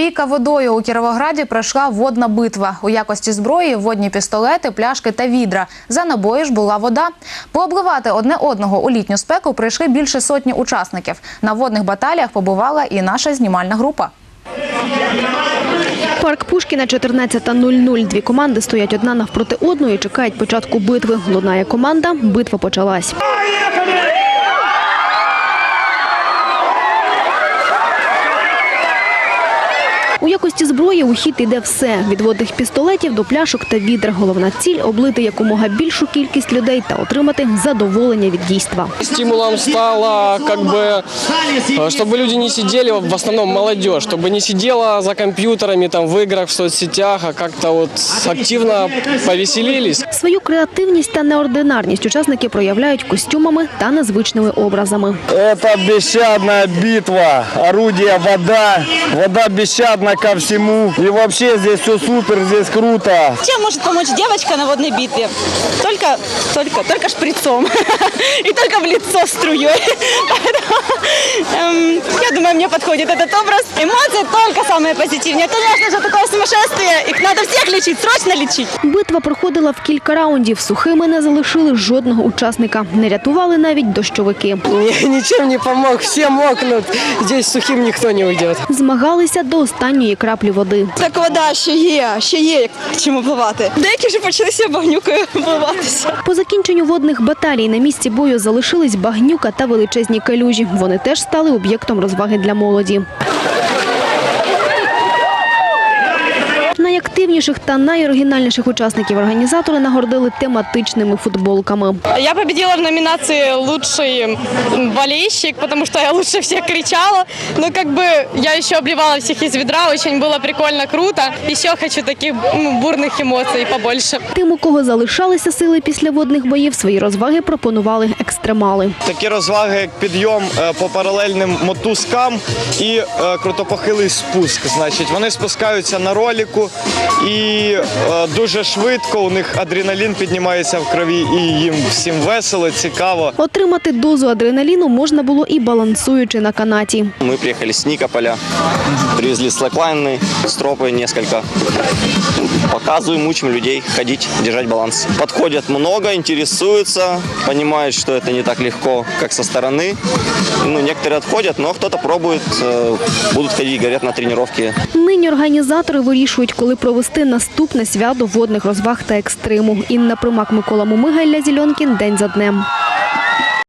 Бійка водою у Кіровограді пройшла водна битва. У якості зброї водні пістолети, пляшки та відра. За набої ж була вода. Пообливати одне одного у літню спеку прийшли більше сотні учасників. На водних баталіях побувала і наша знімальна група. Парк Пушкіна 14.00. Дві команди стоять одна навпроти одної і чекають початку битви. Лунає команда, битва почалась. У якості зброї у хід йде все – від водних пістолетів до пляшок та відер. Головна ціль – облити якомога більшу кількість людей та отримати задоволення від дійства. Стимулом стало, как бы, э, чтобы люди не сидели, в основном молодежь, чтобы не сидела за компьютерами, там, в играх, в соцсетях, а как-то вот активно повеселились. Свою креативність та неординарність учасники проявляють костюмами та незвичними образами. Это бесщадная битва. Орудие вода. Вода бесщадна ко И вообще здесь все супер, здесь круто. Чем может помочь девочка на водной битве? Только, только, только шприцом. И только в лицо струей. Эм, Я думаю, мне подходит этот образ. Эмоции только самые позитивные. Конечно же, такое сумасшествие. Их надо всех лечить, срочно лечить. Битва проходила в кілька раундів. Сухими не залишили жодного учасника. Не рятували навіть дощовики. Ни- Ничем не помог, все мокнут. Здесь сухим никто не уйдет. Змагалися до останньої краплі води. Так вода ще є, ще є к чому пливати. Деякі вже почалися багнюкою пливатися. По закінченню водних баталій на місці бою залишились багнюка та величезні калюжі. Вони теж стали об'єктом розваги для молоді. Найактивніших та найоригінальніших учасників організатори нагородили тематичними футболками. Я победила в номинации «Лучший болельщик», потому что я лучше всех кричала. Но как бы я еще обливала всех из ведра, очень было прикольно, круто. Еще хочу таких ну, бурных эмоций побольше. Тим, у кого залишалися сили після водних боїв, свої розваги пропонували екстремали. Такі розваги, як підйом е, по паралельним мотузкам і е, крутопохилий спуск. Значить, вони спускаються на роліку і е, дуже швидко. У них адреналін піднімається в крові, і їм всім весело, цікаво. Отримати дозу адреналіну можна було і балансуючи на канаті. Мы приехали с Никополя, привезли слэклайны, стропы несколько. Показываем, учим людей ходить, держать баланс. Подходят много, интересуются, понимают, что это не так легко, как со стороны. Ну, некоторые отходят, но кто-то пробует, э, будут ходить, говорят, на тренировки. Нині організатори вирішують, коли провести наступне свято водних розваг та екстриму. Інна Примак, Микола Мумига, Ілля Зільонкін. День за днем.